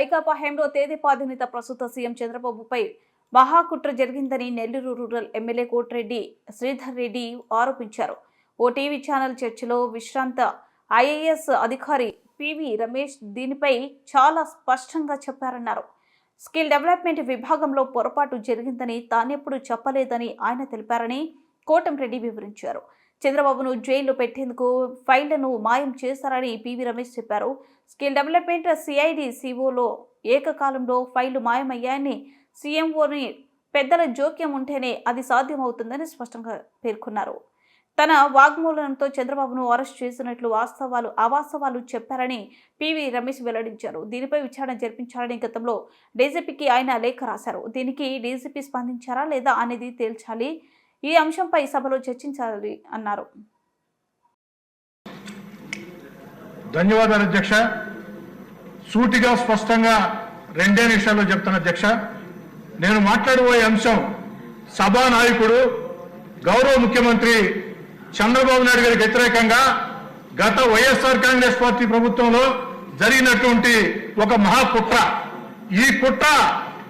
వైకాపా హయాంలో తేదీపాధినిత ప్రస్తుత సీఎం చంద్రబాబుపై మహాకుట్ర జరిగిందని నెల్లూరు రూరల్ ఎమ్మెల్యే కోటిరెడ్డి శ్రీధర్ రెడ్డి ఆరోపించారు. ఓ టీవీ ఛానల్ చర్చలో విశ్రాంత ఐఏఎస్ అధికారి పివి రమేష్ దీనిపై చాలా స్పష్టంగా చెప్పారన్నారు. స్కిల్ డెవలప్మెంట్ విభాగంలో పొరపాటు జరిగిందని తానెప్పుడు చెప్పలేదని ఆయన తెలిపారని కోటంరెడ్డి వివరించారు. చంద్రబాబును జైల్లో పెట్టేందుకు ఫైళ్ళను మాయం చేస్తారని పివి రమేష్ చెప్పారు. స్కిల్ డెవలప్మెంట్ సిఐడి సిఓలో ఏకకాలంలో ఫైళ్ళు మాయమయ్యాయని సీఎంఓని పెద్దల జోక్యం ఉంటేనే అది సాధ్యమవుతుందని స్పష్టంగా పేర్కొన్నారు. తన వాగ్మూలంతో చంద్రబాబును అరెస్ట్ చేసినట్లు వాస్తవాలు అవాస్తవాలు చెప్పారని పివి రమేష్ వెల్లడించారు. దీనిపై విచారణ జరిపించాలని గతంలో డీజీపీకి ఆయన లేఖ రాశారు. దీనికి డీజీపీ స్పందించారా లేదా అనేది తేల్చాలి. ఈ అంశంపై సభలో చర్చించాలి అన్నారు. ధన్యవాదాలు అధ్యక్ష. సూటిగా స్పష్టంగా రెండే నిమిషాల్లో చెప్తాను అధ్యక్ష. నేను మాట్లాడబోయే అంశం సభా నాయకుడు గౌరవ ముఖ్యమంత్రి చంద్రబాబు నాయుడు గారికి వ్యతిరేకంగా గత వైఎస్ఆర్ కాంగ్రెస్ పార్టీ ప్రభుత్వంలో జరిగినటువంటి ఒక మహాకుట్ర. ఈ కుట్ర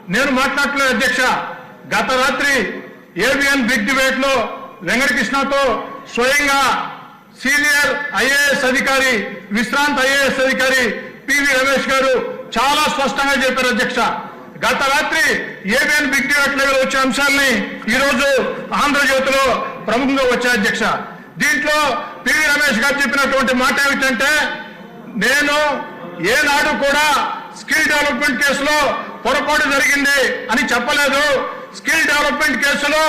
నేను మాట్లాడలేదు అధ్యక్ష. గత రాత్రి ఏబిఎన్ బిగ్ డిబేట్లో వెంకటకృష్ణతో స్వయంగా సీనియర్ ఐఏఎస్ అధికారి విశ్రాంత ఐఏఎస్ అధికారి పివి రమేష్ గారు చాలా స్పష్టంగా చెప్పారు అధ్యక్ష. గత రాత్రి ఏబిఎన్ బిగ్ డిబేట్లో వచ్చే అంశాలని ఈరోజు ఆంధ్రజ్యోతిలో ప్రముఖంగా వచ్చాయి అధ్యక్ష. దీంట్లో పివి రమేష్ గారు చెప్పినటువంటి మాట ఏమిటంటే నేను ఏనాడు కూడా స్కిల్ డెవలప్మెంట్ కేసులో పొరపాటు జరిగింది అని చెప్పలేదు. స్కిల్ డెవలప్మెంట్ కేసులో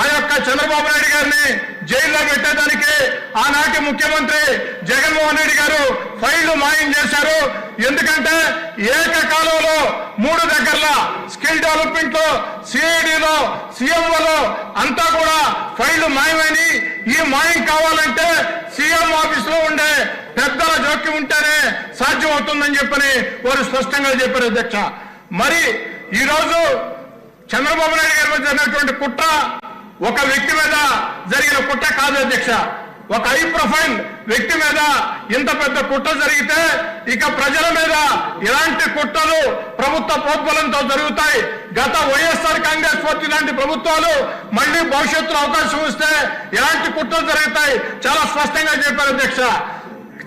ఆ యొక్క చంద్రబాబు నాయుడు గారిని జైల్లో పెట్టేదానికి ఆనాటి ముఖ్యమంత్రి జగన్మోహన్ రెడ్డి గారు ఫైళ్ళు మాయం చేశారు. ఎందుకంటే ఏకకాలంలో మూడు దగ్గరల స్కిల్ డెవలప్మెంట్లో సిఐడిలో సీఎంఓలో అంతా కూడా ఫైళ్ళు మాయమని ఈ మాయం కావాలంటే సీఎం ఆఫీస్లో ఉండే పెద్దల జోక్యం ఉంటేనే సాధ్యం అవుతుందని చెప్పని వారు స్పష్టంగా చెప్పారు అధ్యక్ష. మరి ఈ రోజు చంద్రబాబు నాయుడు గారి మీద జరిగినటువంటి కుట్ర ఒక వ్యక్తి మీద జరిగిన కుట్ర కాదు అధ్యక్ష. ఒక హై ప్రొఫైల్ వ్యక్తి మీద ఇంత పెద్ద కుట్ర జరిగితే ఇక ప్రజల మీద ఇలాంటి కుట్రలు ప్రభుత్వ ప్రోద్బలంతో జరుగుతాయి. గత వైఎస్ఆర్ కాంగ్రెస్ పార్టీ లాంటి ప్రభుత్వాలు మళ్ళీ భవిష్యత్తులో అవకాశం ఇస్తే ఇలాంటి కుట్రలు జరుగుతాయి. చాలా స్పష్టంగా చెప్పారు అధ్యక్ష.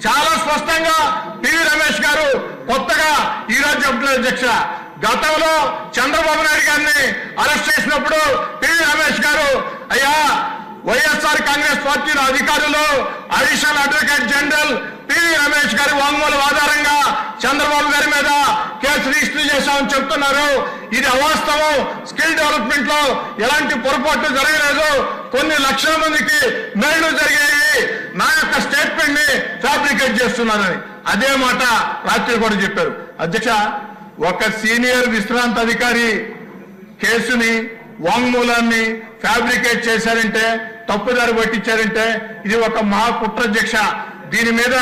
చాలా స్పష్టంగా పివి రమేష్ గారు కొత్తగా ఈరోజు చెప్తున్నారు అధ్యక్ష. గతంలో చంద్రబాబు నాయుడు గారిని అరెస్ట్ చేసినప్పుడు పివి రమేష్ గారు అయ్యా వైఎస్ఆర్ కాంగ్రెస్ పార్టీ అధికారులు additional advocate general PV Ramesh గారి వాంగ్మూలం ఆధారంగా చంద్రబాబు గారి మీద కేసు రిజిస్టర్ చేశామని చెప్తున్నారు. ఇది అవాస్తవం. స్కిల్ డెవలప్మెంట్లో ఎలాంటి పొరపాట్లు జరగలేదు. కొన్ని లక్షల మందికి మేళ్ళు జరిగాయి. నా యొక్క స్టేట్మెంట్ని ఫ్యాబ్రికేట్ చేస్తున్నానని. అదే మాట రాత్రి కూడా చెప్పారు. అధ్యక్ష ఒక సీనియర్ విశ్రాంత అధికారి కేసుని వాంగ్మూలాన్ని ఫ్యాబ్రికేట్ చేశారంటే తప్పుదారి పట్టించారంటే ఇది ఒక మహా కుట్ర దీని మీద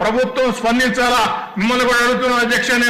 ప్రభుత్వం స్పందించాలా? మిమ్మల్ని కూడా అడుగుతున్న అధ్యక్ష నేను